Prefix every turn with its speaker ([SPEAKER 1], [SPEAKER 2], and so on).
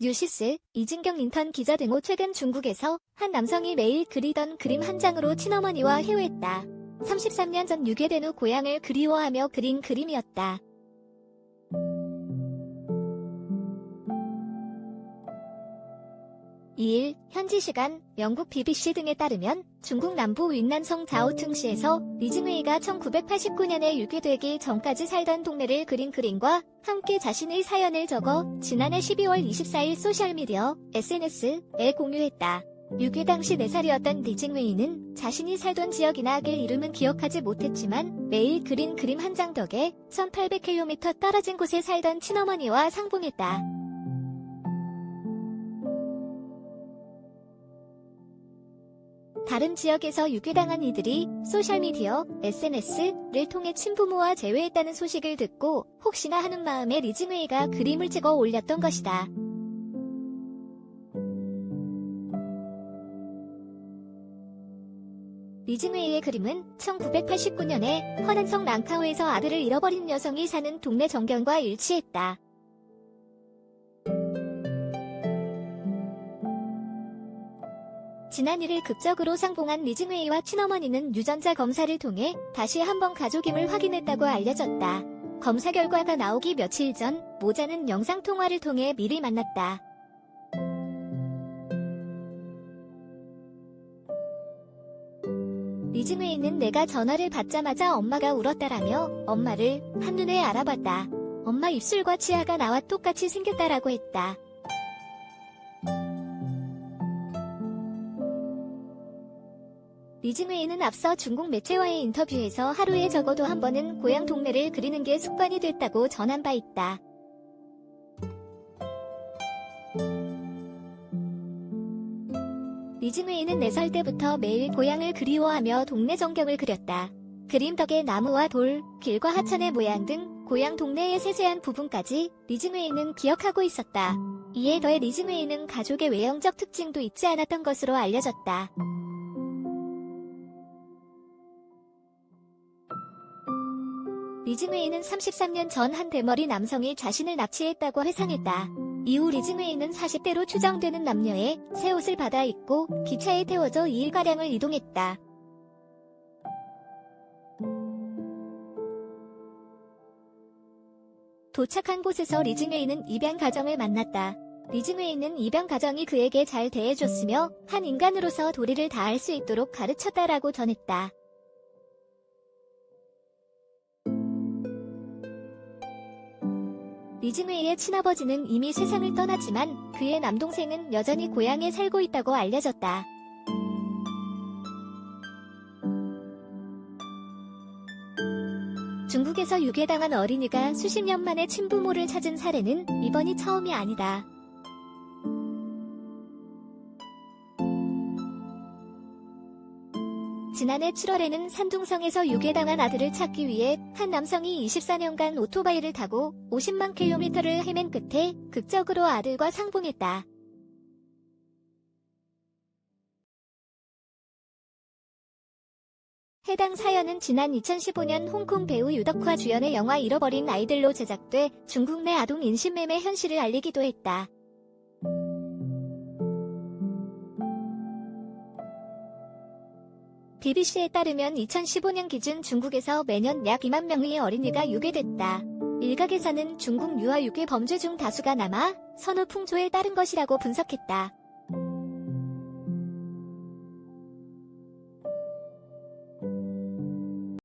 [SPEAKER 1] 뉴시스, 이진경 인턴 기자 등호 최근 중국에서 한 남성이 매일 그리던 그림 한 장으로 친어머니와 회유했다. 33년 전 유괴된 후 고향을 그리워하며 그린 그림이었다. (2일) 현지 시간 영국 BBC 등에 따르면 중국 남부 윈난성 자오퉁시에서 리징웨이가 1989년에 유괴되기 전까지 살던 동네를 그린 그림과 함께 자신의 사연을 적어 지난해 12월 24일 소셜미디어 SNS에 공유했다. 유괴 당시 4살이었던 리징웨이는 자신이 살던 지역이나 길 이름은 기억하지 못했지만 매일 그린 그림 한 장 덕에 1800km 떨어진 곳에 살던 친어머니와 상봉했다. 다른 지역에서 유괴당한 이들이 소셜미디어, SNS를 통해 친부모와 재회했다는 소식을 듣고 혹시나 하는 마음에 리징웨이가 그림을 찍어 올렸던 것이다. 리징웨이의 그림은 1989년에 허난성 랑카오에서 아들을 잃어버린 여성이 사는 동네 전경과 일치했다. 지난 1일 극적으로 상봉한 리징웨이와 친어머니는 유전자 검사를 통해 다시 한번 가족임을 확인했다고 알려졌다. 검사 결과가 나오기 며칠 전 모자는 영상통화를 통해 미리 만났다. 리징웨이는 내가 전화를 받자마자 엄마가 울었다라며 엄마를 한눈에 알아봤다. 엄마 입술과 치아가 나와 똑같이 생겼다라고 했다. 리징웨이는 앞서 중국 매체와의 인터뷰에서 하루에 적어도 한 번은 고향 동네를 그리는 게 습관이 됐다고 전한 바 있다. 리징웨이는 4살 때부터 매일 고향을 그리워하며 동네 전경을 그렸다. 그림 덕에 나무와 돌, 길과 하천의 모양 등 고향 동네의 세세한 부분까지 리징웨이는 기억하고 있었다. 이에 더해 리징웨이는 가족의 외형적 특징도 잊지 않았던 것으로 알려졌다. 리징웨이는 33년 전 한 대머리 남성이 자신을 납치했다고 회상했다. 이후 리징웨이는 40대로 추정되는 남녀의 새 옷을 받아 입고 기차에 태워져 2일가량을 이동했다. 도착한 곳에서 리징웨이는 입양 가정을 만났다. 리징웨이는 입양 가정이 그에게 잘 대해줬으며 한 인간으로서 도리를 다할 수 있도록 가르쳤다라고 전했다. 리징웨이의 친아버지는 이미 세상을 떠났지만 그의 남동생은 여전히 고향에 살고 있다고 알려졌다. 중국에서 유괴당한 어린이가 수십 년 만에 친부모를 찾은 사례는 이번이 처음이 아니다. 지난해 7월에는 산둥성에서 유괴당한 아들을 찾기 위해 한 남성이 24년간 오토바이를 타고 50만 킬로미터를 헤맨 끝에 극적으로 아들과 상봉했다. 해당 사연은 지난 2015년 홍콩 배우 유덕화 주연의 영화 잃어버린 아이들로 제작돼 중국 내 아동 인신매매 현실을 알리기도 했다. BBC에 따르면 2015년 기준 중국에서 매년 약 2만 명의 어린이가 유괴됐다. 일각에서는 중국 유아 유괴 범죄 중 다수가 남아 선호 풍조에 따른 것이라고 분석했다.